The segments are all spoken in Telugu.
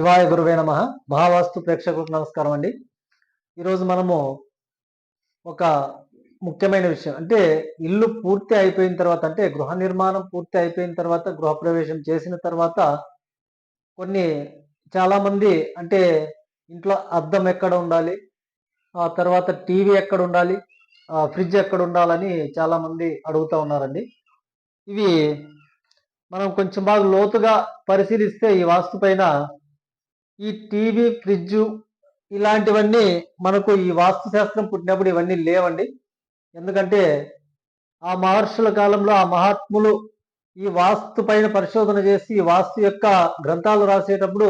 శివాయ గురువే నమ. మహావాస్తు ప్రేక్షకులకు నమస్కారం అండి. ఈరోజు మనము ఒక ముఖ్యమైన విషయం. అంటే ఇల్లు పూర్తి అయిపోయిన తర్వాత అంటే గృహ నిర్మాణం పూర్తి అయిపోయిన తర్వాత గృహప్రవేశం చేసిన తర్వాత కొన్ని చాలామంది అంటే ఇంట్లో అద్దం ఎక్కడ ఉండాలి ఆ తర్వాత టీవీ ఎక్కడ ఉండాలి ఫ్రిడ్జ్ ఎక్కడ ఉండాలని చాలామంది అడుగుతూ ఉన్నారండి. ఇవి మనం కొంచెం బాగా లోతుగా పరిశీలిస్తే ఈ వాస్తు పైన ఈ టీవీ ఫ్రిడ్జ్ ఇలాంటివన్నీ మనకు ఈ వాస్తు శాస్త్రం పుట్టినప్పుడు ఇవన్నీ లేవండి. ఎందుకంటే ఆ మహర్షుల కాలంలో ఆ మహాత్ములు ఈ వాస్తు పైన పరిశోధన చేసి ఈ వాస్తు యొక్క గ్రంథాలు రాసేటప్పుడు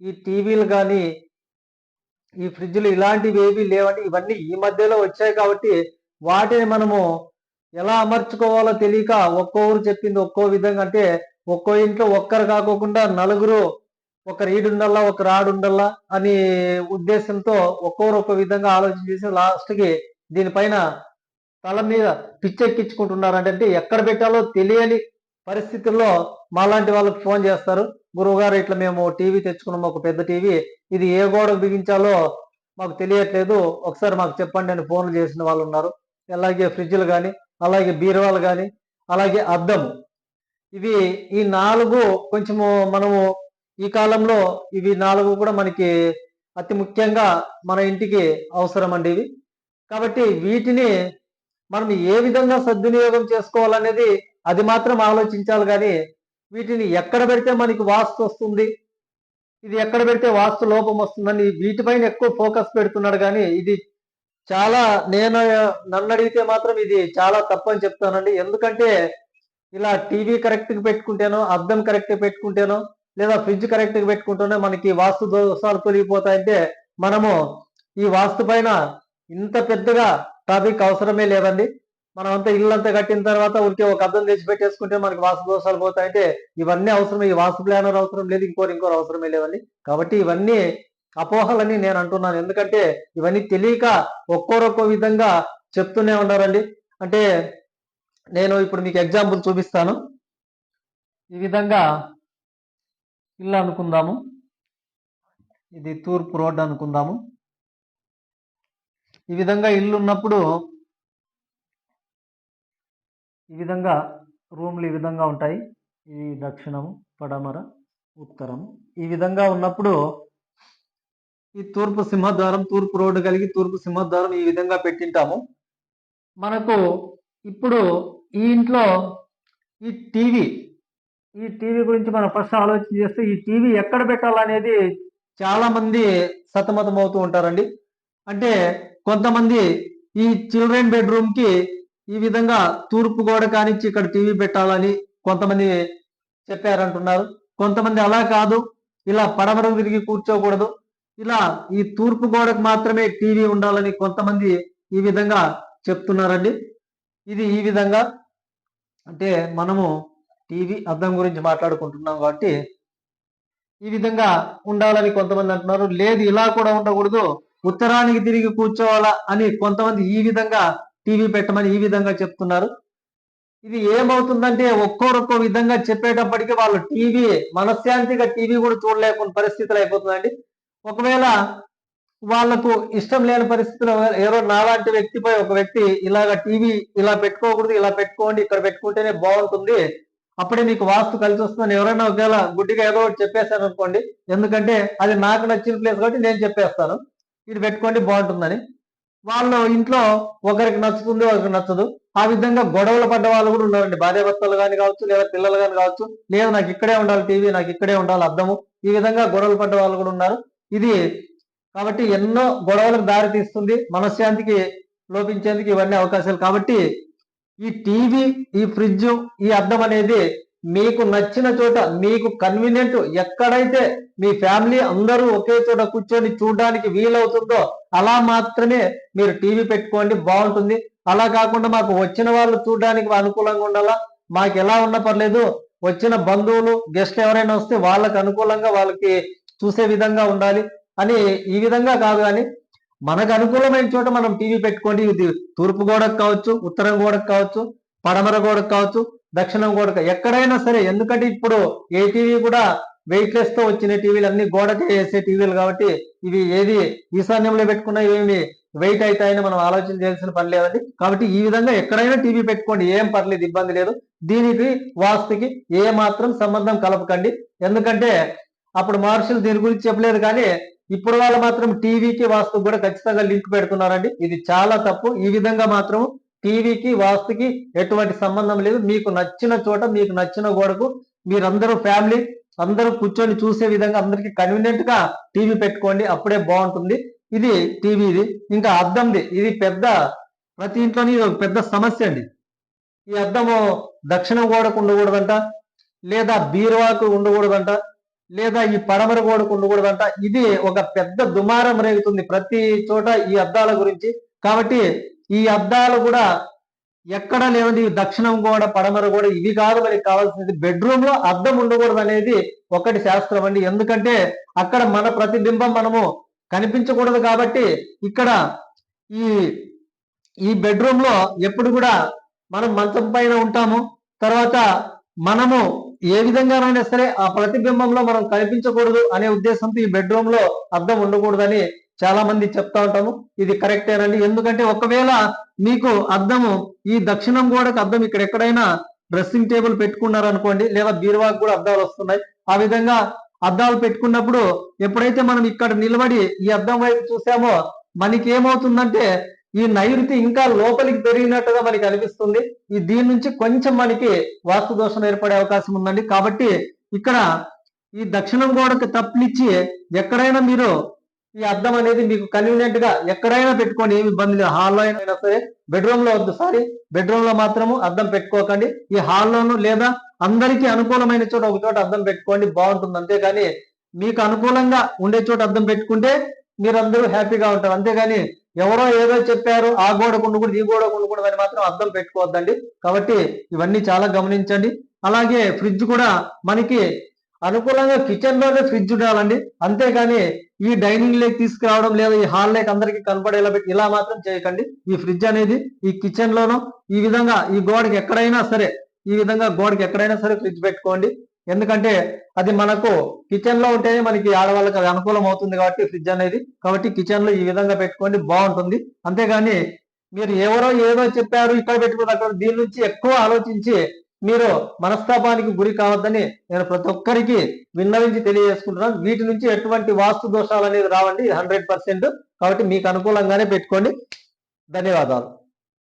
ఈ టీవీలు కానీ ఈ ఫ్రిడ్జ్లు ఇలాంటివి ఏవి లేవండి. ఇవన్నీ ఈ మధ్యలో వచ్చాయి కాబట్టి వాటిని మనము ఎలా అమర్చుకోవాలో తెలియక ఒక్కొక్కరు చెప్పింది ఒక్కో విధంగా అంటే ఒక్కో ఇంట్లో ఒక్కరు కాకోకుండా నలుగురు ఒకరు ఈడుండల్లా ఒకరు ఆడుండల్లా అని ఉద్దేశంతో ఒక్కొరు ఒక్కో విధంగా ఆలోచన చేసి లాస్ట్కి దీనిపైన తల మీద పిచ్చెక్కించుకుంటున్నారు. అంటే ఎక్కడ పెట్టాలో తెలియని పరిస్థితుల్లో మాలాంటి వాళ్ళకి ఫోన్ చేస్తారు. గురువు గారు ఇట్లా మేము టీవీ తెచ్చుకున్నాము ఒక పెద్ద టీవీ. ఇది ఏ గోడకు బిగించాలో మాకు తెలియట్లేదు. ఒకసారి మాకు చెప్పండి అని ఫోన్లు చేసిన వాళ్ళు ఉన్నారు. అలాగే ఫ్రిడ్జ్లు కానీ అలాగే బీరువాలు కానీ అలాగే అద్దము ఇవి ఈ నాలుగు కొంచెము మనము ఈ కాలంలో ఇవి నాలుగు కూడా మనకి అతి ముఖ్యంగా మన ఇంటికి అవసరం అండి ఇవి. కాబట్టి వీటిని మనం ఏ విధంగా సద్వినియోగం చేసుకోవాలనేది అది మాత్రం ఆలోచించాలి కానీ వీటిని ఎక్కడ పెడితే మనకి వాస్తు వస్తుంది ఇది ఎక్కడ పెడితే వాస్తు లోపం వస్తుందని వీటిపైన ఎక్కువ ఫోకస్ పెడుతున్నాడు కానీ ఇది చాలా నేను నన్ను అడిగితే మాత్రం ఇది చాలా తప్పని చెప్తానండి. ఎందుకంటే ఇలా టీవీ కరెక్ట్గా పెట్టుకుంటేనో అద్దం కరెక్ట్గా పెట్టుకుంటేనో లేదా ఫ్రిడ్జ్ కరెక్ట్గా పెట్టుకుంటూనే మనకి వాస్తు దోషాలు తొలగిపోతాయంటే మనము ఈ వాస్తు పైన ఇంత పెద్దగా టాపిక్ అవసరమే లేదండి. మనం అంతా ఇల్లు అంతా కట్టిన తర్వాత ఉంటే ఒక అర్థం తెచ్చి పెట్టేసుకుంటే మనకి వాస్తు దోషాలు పోతాయంటే ఇవన్నీ అవసరం ఈ వాస్తు ప్లానర్ అవసరం లేదు ఇంకోటి ఇంకోటి అవసరమే లేవండి. కాబట్టి ఇవన్నీ అపోహలని నేను అంటున్నాను. ఎందుకంటే ఇవన్నీ తెలియక ఒక్కోరొక్కో విధంగా చెప్తూనే ఉన్నారండి. అంటే నేను ఇప్పుడు మీకు ఎగ్జాంపుల్ చూపిస్తాను. ఈ విధంగా ఇల్లు అనుకుందాము. ఇది తూర్పు రోడ్డు అనుకుందాము. ఈ విధంగా ఇల్లు ఉన్నప్పుడు ఈ విధంగా రూమ్లు ఈ విధంగా ఉంటాయి. ఇది దక్షిణము పడమర ఉత్తరం. ఈ విధంగా ఉన్నప్పుడు ఈ తూర్పు సింహద్వారం తూర్పు రోడ్డు కలిగి తూర్పు సింహద్వారం ఈ విధంగా పెట్టింటాము. మనకు ఇప్పుడు ఈ ఇంట్లో ఈ టీవీ ఈ టీవీ గురించి మనం ఫస్ట్ ఆలోచన చేస్తే ఈ టీవీ ఎక్కడ పెట్టాలనేది చాలా మంది సతమతం అవుతూ ఉంటారండి. అంటే కొంతమంది ఈ చిల్డ్రన్ బెడ్రూమ్కి ఈ విధంగా తూర్పు గోడ కానిచ్చి ఇక్కడ టీవీ పెట్టాలని కొంతమంది చెప్పారంటున్నారు. కొంతమంది అలా కాదు. ఇలా పడమర తిరిగి కూర్చోకూడదు. ఇలా ఈ తూర్పు గోడకు మాత్రమే టీవీ ఉండాలని కొంతమంది ఈ విధంగా చెప్తున్నారండి. ఇది ఈ విధంగా అంటే మనము టీవీ అద్దం గురించి మాట్లాడుకుంటున్నాం కాబట్టి ఈ విధంగా ఉండాలని కొంతమంది అంటున్నారు. లేదు ఇలా కూడా ఉండకూడదు. ఉత్తరానికి తిరిగి కూర్చోవాలా అని కొంతమంది ఈ విధంగా టీవీ పెట్టమని ఈ విధంగా చెప్తున్నారు. ఇది ఏమవుతుందంటే ఒక్కొరొక్కో విధంగా చెప్పేటప్పటికీ వాళ్ళు టీవీ మనశ్శాంతిగా టీవీ కూడా చూడలేకుండా పరిస్థితులు అయిపోతుందండి ఒకవేళ వాళ్ళకు ఇష్టం లేని పరిస్థితుల్లో ఎవరో నాలాంటి వ్యక్తిపై ఒక వ్యక్తి ఇలాగ టీవీ ఇలా పెట్టుకోకూడదు ఇలా పెట్టుకోండి ఇక్కడ పెట్టుకుంటేనే బాగుంటుంది అప్పుడే మీకు వాస్తు కలిసి వస్తుందని ఎవరైనా ఒకవేళ గుడ్డిగా ఏదో ఒకటి చెప్పేశాను అనుకోండి ఎందుకంటే అది నాకు నచ్చిన ప్లేస్ కాబట్టి నేను చెప్పేస్తాను. ఇది పెట్టుకోండి బాగుంటుందని. వాళ్ళు ఇంట్లో ఒకరికి నచ్చుతుంది ఒకరికి నచ్చదు. ఆ విధంగా గొడవలు పడ్డ వాళ్ళు కూడా ఉన్నారండి. భార్యాభర్తలు కానీ కావచ్చు లేదా పిల్లలు కానీ కావచ్చు. లేదు నాకు ఇక్కడే ఉండాలి టీవీ నాకు ఇక్కడే ఉండాలి అర్థము ఈ విధంగా గొడవలు పడ్డ వాళ్ళు కూడా ఉన్నారు. ఇది కాబట్టి ఎన్నో గొడవలకు దారి తీస్తుంది మనశ్శాంతికి లోపించేందుకు ఇవన్నీ అవకాశాలు. కాబట్టి ఈ టీవీ ఈ ఫ్రిడ్జ్ ఈ అద్దం అనేది మీకు నచ్చిన చోట మీకు కన్వీనియంట్ ఎక్కడైతే మీ ఫ్యామిలీ అందరూ ఒకే చోట కూర్చొని చూడడానికి వీలవుతుందో అలా మాత్రమే మీరు టీవీ పెట్టుకోండి బాగుంటుంది. అలా కాకుండా మాకు వచ్చిన వాళ్ళు చూడడానికి అనుకూలంగా ఉండాలా? మాకు ఎలా ఉన్నా పర్లేదు. వచ్చిన బంధువులు గెస్ట్ ఎవరైనా వస్తే వాళ్ళకి అనుకూలంగా వాళ్ళకి చూసే విధంగా ఉండాలి. అని ఈ విధంగా కాదు కానీ మనకు అనుకూలమైన చోట మనం టీవీ పెట్టుకోండి. ఇది తూర్పు గోడకు కావచ్చు ఉత్తరం గోడకు కావచ్చు పడమర గోడకు కావచ్చు దక్షిణం గోడకు ఎక్కడైనా సరే. ఎందుకంటే ఇప్పుడు ఏ టీవీ కూడా వెయిట్లెస్తో వచ్చిన టీవీలు అన్ని గోడకే వేసే టీవీలు కాబట్టి ఇవి ఏది ఈశాన్యంలో పెట్టుకున్న ఏమి వెయిట్ అవుతాయని మనం ఆలోచన చేయాల్సిన పని లేదండి. కాబట్టి ఈ విధంగా ఎక్కడైనా టీవీ పెట్టుకోండి. ఏం పర్లేదు ఇబ్బంది లేదు. దీనికి వాస్తుకి ఏ మాత్రం సంబంధం కలపకండి. ఎందుకంటే అప్పుడు మహర్షులు దీని గురించి చెప్పలేదు కానీ ఇప్పుడు వాళ్ళు మాత్రం టీవీకి వాస్తు కూడా ఖచ్చితంగా లింక్ పెడుతున్నారండి. ఇది చాలా తప్పు. ఈ విధంగా మాత్రం టీవీకి వాస్తుకి ఎటువంటి సంబంధం లేదు. మీకు నచ్చిన చోట మీకు నచ్చిన గోడకు మీరందరూ ఫ్యామిలీ అందరూ కూర్చొని చూసే విధంగా అందరికి కన్వీనియంట్గా టీవీ పెట్టుకోండి. అప్పుడే బాగుంటుంది. ఇది టీవీ ఇది. ఇంకా అద్దంది. ఇది పెద్ద ప్రతి ఇంట్లోని ఒక పెద్ద సమస్య అండి. ఈ అద్దము దక్షిణ గోడకు ఉండకూడదంట లేదా బీరువాకు ఉండకూడదంట లేదా ఈ పడమర గోడకు ఉండకూడదంట ఇది ఒక పెద్ద దుమారం రేగుతుంది ప్రతి చోట ఈ అద్దాల గురించి. కాబట్టి ఈ అద్దాలు కూడా ఎక్కడ లేవండి దక్షిణం గోడ పడమర గోడ ఇవి కాదు మనకి కావాల్సింది బెడ్రూమ్లో అద్దం ఉండకూడదు అనేది ఒకటి శాస్త్రం అండి. ఎందుకంటే అక్కడ మన ప్రతిబింబం మనము కనిపించకూడదు కాబట్టి ఇక్కడ ఈ ఈ బెడ్రూమ్లో ఎప్పుడు కూడా మనం మంచం పైన ఉంటాము. తర్వాత మనము ఏ విధంగానైనా సరే ఆ ప్రతిబింబంలో మనం కనిపించకూడదు అనే ఉద్దేశంతో ఈ బెడ్రూమ్లో అద్దం ఉండకూడదని చాలా మంది చెప్తా ఉంటాము. ఇది కరెక్టేనండి ఎందుకంటే ఒకవేళ మీకు అద్దము ఈ దక్షిణం గోడకు అద్దం ఇక్కడ ఎక్కడైనా డ్రెస్సింగ్ టేబుల్ పెట్టుకున్నారనుకోండి లేదా బీరువాకు కూడా అద్దాలు వస్తున్నాయి. ఆ విధంగా అద్దాలు పెట్టుకున్నప్పుడు ఎప్పుడైతే మనం ఇక్కడ నిలబడి ఈ అద్దం వైపు చూసామో మనకి ఏమవుతుందంటే ఈ నైరుతి ఇంకా లోపలికి పెరిగినట్టుగా మనకి అనిపిస్తుంది. ఈ దీని నుంచి కొంచెం మనకి వాస్తు దోషం ఏర్పడే అవకాశం ఉందండి. కాబట్టి ఇక్కడ ఈ దక్షిణం గోడకు తప్పులిచ్చి ఎక్కడైనా మీరు ఈ అద్దం అనేది మీకు కన్వీనియంట్గా ఎక్కడైనా పెట్టుకోండి ఏమి ఇబ్బంది లేదు. హాల్లో అయినా సరే బెడ్రూమ్లో వద్దు సారీ బెడ్రూమ్లో మాత్రము అద్దం పెట్టుకోకండి. ఈ హాల్లోను లేదా అందరికీ అనుకూలమైన చోట ఒక చోట అద్దం పెట్టుకోండి బాగుంటుంది. అంతేగాని మీకు అనుకూలంగా ఉండే చోట అద్దం పెట్టుకుంటే మీరందరూ హ్యాపీగా ఉంటారు. అంతేగాని ఎవరో ఏదో చెప్పారు ఆ గోడకుండు ఉండకూడదు ఈ గోడకుండు ఉండకూడదు అని మాత్రం అద్దం పెట్టుకోవద్దండి. కాబట్టి ఇవన్నీ చాలా గమనించండి. అలాగే ఫ్రిడ్జ్ కూడా మనకి అనుకూలంగా కిచెన్లోనే ఫ్రిడ్జ్ ఉండాలండి. అంతేగాని ఈ డైనింగ్ లేక్ తీసుకురావడం లేదా ఈ హాల్ లేక్ అందరికి కనపడేలా పెట్టి ఇలా మాత్రం చేయకండి. ఈ ఫ్రిడ్జ్ అనేది ఈ కిచెన్ లోనో ఈ విధంగా ఈ గోడకి ఎక్కడైనా సరే ఈ విధంగా గోడకి ఎక్కడైనా సరే ఫ్రిడ్జ్ పెట్టుకోండి. ఎందుకంటే అది మనకు కిచెన్లో ఉంటేనే మనకి ఆడవాళ్ళకి అది అనుకూలం అవుతుంది కాబట్టి ఫ్రిడ్జ్ అనేది. కాబట్టి కిచెన్లో ఈ విధంగా పెట్టుకోండి బాగుంటుంది. అంతేగాని మీరు ఎవరో ఏదో చెప్పారు ఇక్కడ పెట్టుకుని అక్కడ దీని నుంచి ఎక్కువ ఆలోచించి మీరు మనస్తాపానికి గురి కావద్దని నేను ప్రతి ఒక్కరికి విన్నవించి తెలియజేసుకుంటున్నాను. వీటి నుంచి ఎటువంటి వాస్తు దోషాలు అనేది రావండి హండ్రెడ్ పర్సెంట్. కాబట్టి మీకు అనుకూలంగానే పెట్టుకోండి. ధన్యవాదాలు.